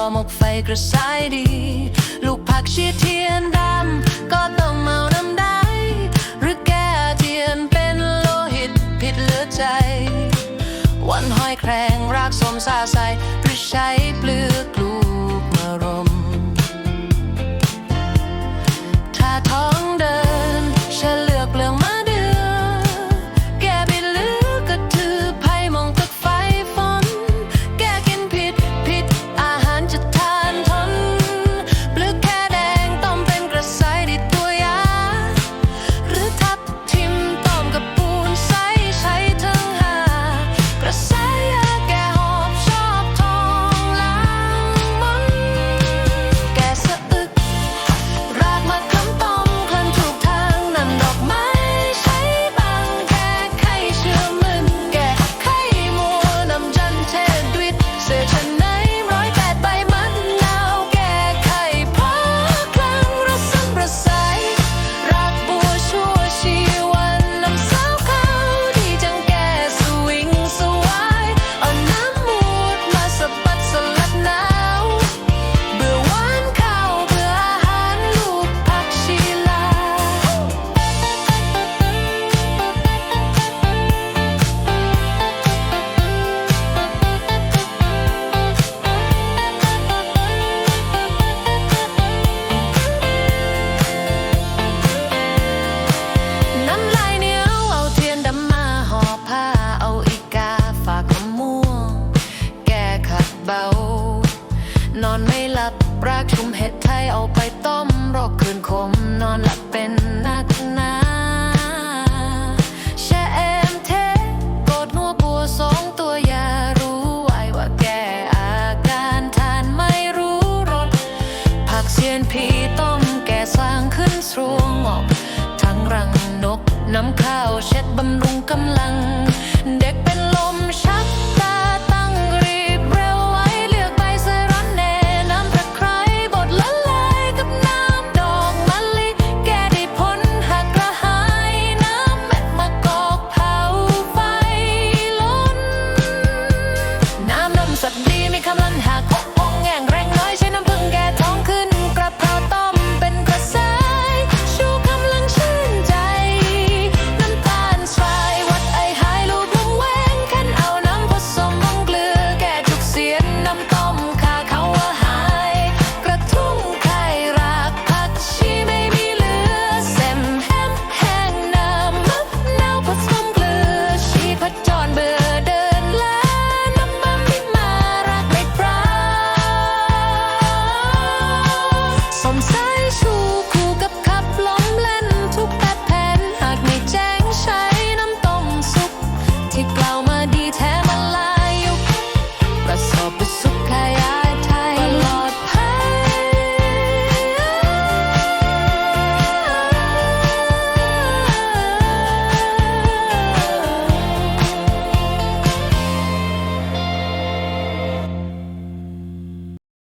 อหมกไฟกระสายดี ลูกผักชีเทียนดำ ก็ต้องเมาน้ำได้ หรือแก้เทียนเป็นโลหิตผิดเหลือใจ วันหอยแครงรากสมซาใสหรือใช้เปลือกลูก อนไม่หลับปรากชุมเห็ดไทยเอาไปต้มโรคคืนคมนอนหลับเป็นนักหนาแช่แอมเทโกดนัวบัวสองตัวอย่ารู้ไว้ว่าแก้อาการทานไม่รู้รสผักเสียนผีต้มแก่สร้างขึ้นสรวงออกทั้งรังนกน้ำข้าวเช็ดบำรุงกำลัง เด็กเป็นลมชัก